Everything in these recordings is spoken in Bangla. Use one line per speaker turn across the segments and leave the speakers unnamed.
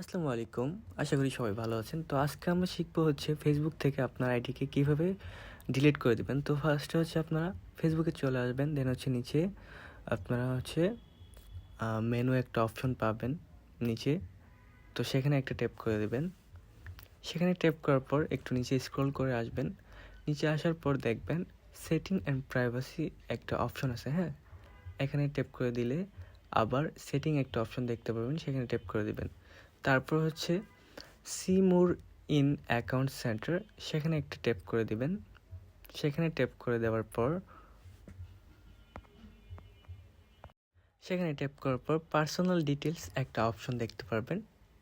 আসসালামু আলাইকুম। আশা করি সবাই ভালো আছেন। তো আজকে আমরা শিখব হচ্ছে ফেসবুক থেকে আপনার আইডিকে কীভাবে ডিলিট করে দেবেন। তো ফার্স্টে হচ্ছে আপনারা ফেসবুকে চলে আসবেন দেন হচ্ছে নিচে আপনারা হচ্ছে মেনু একটা অপশন পাবেন নিচে। তো সেখানে একটা ট্যাপ করে দেবেন। সেখানে ট্যাপ করার পর একটু নিচে স্ক্রল করে আসবেন। নিচে আসার পর দেখবেন সেটিং অ্যান্ড প্রাইভাসি একটা অপশন আছে হ্যাঁ? এখানে ট্যাপ করে দিলে আবার সেটিং একটা অপশন দেখতে পাবেন সেখানে ট্যাপ করে দিবেন। তারপর হচ্ছে see more in account centre, সেখানে একটা ট্যাপ করে দিবেন। সেখানে ট্যাপ করে দেওয়ার পর, সেখানে ট্যাপ করার পর পার্সোনাল ডিটেলস একটা অপশন দেখতে পারবেন।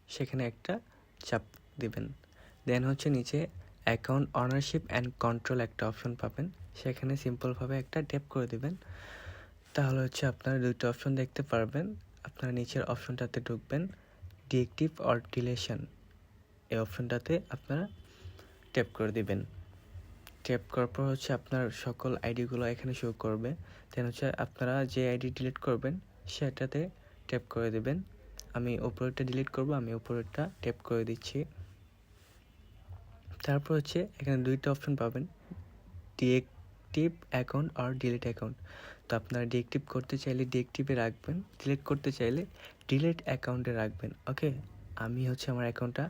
সেখানে একটা চাপ দিবেন। দেন হচ্ছে নিচে অ্যাকাউন্ট অনারশিপ অ্যান্ড কন্ট্রোল একটা অপশন পাবেন। সেখানে সিম্পলভাবে একটা ট্যাপ করে দিবেন। তাহলে হচ্ছে আপনারা দুইটা অপশন দেখতে পারবেন। আপনারা নিচের অপশনটাতে ঢুকবেন। ডিএক্টিভ অর ডিলেশন এই অপশনটাতে আপনারা ট্যাপ করে দিবেন। ট্যাপ করার পর হচ্ছে আপনার সকল আইডিগুলো এখানে শো করবে। দেন হচ্ছে আপনারা যে আইডি ডিলিট করবেন, সেটাতে ট্যাপ করে দেবেন। আমি ওপরেরটা ডিলিট করব, আমি ওপরেরটা ট্যাপ করে দিচ্ছি। তারপর হচ্ছে এখানে দুইটা অপশন পাবেন, ডিএক্টিভ অ্যাকাউন্ট আর ডিলিট অ্যাকাউন্ট আপনারা ডিএক্টিভ করতে চাইলে ডিএক্টিভে রাখবেন ডিলিট করতে চাইলে ডিলেট অ্যাকাউন্টে রাখবেন ওকে আমি হচ্ছে আমার অ্যাকাউন্টটা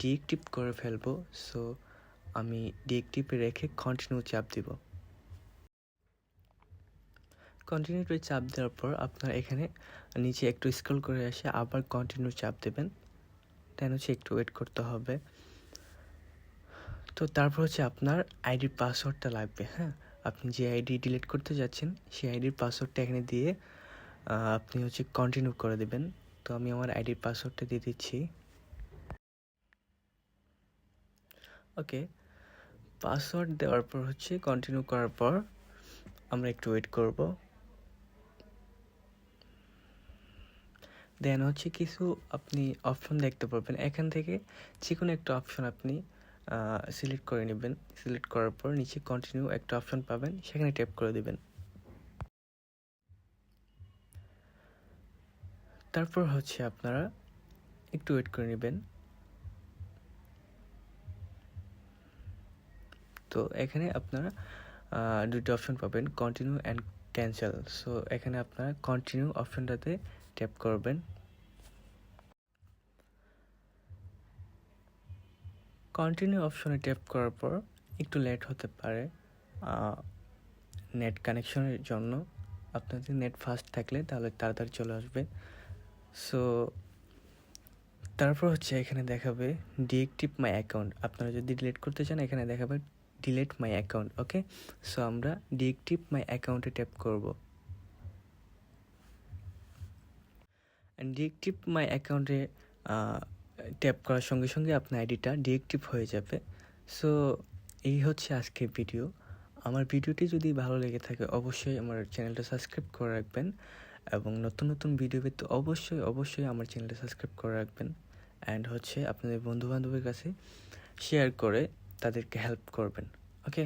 ডিএক্টিভ করে ফেলব সো আমি ডিএক্টিভে রেখে কন্টিনিউ চাপ দিব। কন্টিনিউ চাপ দেওয়ার পর আপনার এখানে নিচে একটু স্ক্রল করে এসে আবার কন্টিনিউ চাপ দেবেন দেন হচ্ছে একটু ওয়েট করতে হবে। তো তারপর হচ্ছে আপনার আইডির পাসওয়ার্ডটা লাগবে হ্যাঁ? আপনি যে আইডি ডিলিট করতে যাচ্ছেন, সেই আইডির পাসওয়ার্ডটা এখানে দিয়ে আপনি হচ্ছে কন্টিনিউ করে দেবেন। তো আমি আমার আইডির পাসওয়ার্ডটা দিয়ে দিচ্ছি। ওকে পাসওয়ার্ড দেওয়ার পর হচ্ছে কন্টিনিউ করার পর আমরা একটু ওয়েট করব। দেন হচ্ছে কিছু আপনি অপশন দেখতে পারবেন। এখান থেকে যে কোনো একটা অপশন আপনি সিলেক্ট করে নেবেন। সিলেক্ট করার পর নিচে কন্টিনিউ একটা অপশন পাবেন, সেখানে ট্যাপ করে দেবেন। তারপর হচ্ছে আপনারা একটু ওয়েট করে নেবেন। তো এখানে আপনারা দুটো অপশন পাবেন কন্টিনিউ অ্যান্ড ক্যান্সেল সো এখানে আপনারা কন্টিনিউ অপশনটাতে ট্যাপ করবেন। কন্টিনিউ অপশনে ট্যাপ করার পর একটু লেট হতে পারে নেট কানেকশনের জন্য। আপনাদের নেট ফাস্ট থাকলে তাহলে তাড়াতাড়ি চলে আসবে। সো তারপর হচ্ছে এখানে দেখাবে ডিএক্টিভ মাই অ্যাকাউন্ট আপনারা যদি ডিলেট করতে চান, এখানে দেখাবে delete my account okay so আমরা ডিএক্টিভ মাই অ্যাকাউন্টে ট্যাপ করব। ডিএক্টিভ মাই অ্যাকাউন্টে ট্যাপ করার সঙ্গে সঙ্গে আপনার আইডিটা ডিএক্টিভ হয়ে যাবে। সো এই হচ্ছে আজকের ভিডিও আমার ভিডিওটি যদি ভালো লেগে থাকে, অবশ্যই আমার চ্যানেলটা সাবস্ক্রাইব করে রাখবেন এবং নতুন নতুন ভিডিও পেতে অবশ্যই অবশ্যই আমার চ্যানেলটা সাবস্ক্রাইব করে রাখবেন। অ্যান্ড হচ্ছে আপনাদের বন্ধুবান্ধবের কাছে শেয়ার করে তাদেরকে হেল্প করবেন। ওকে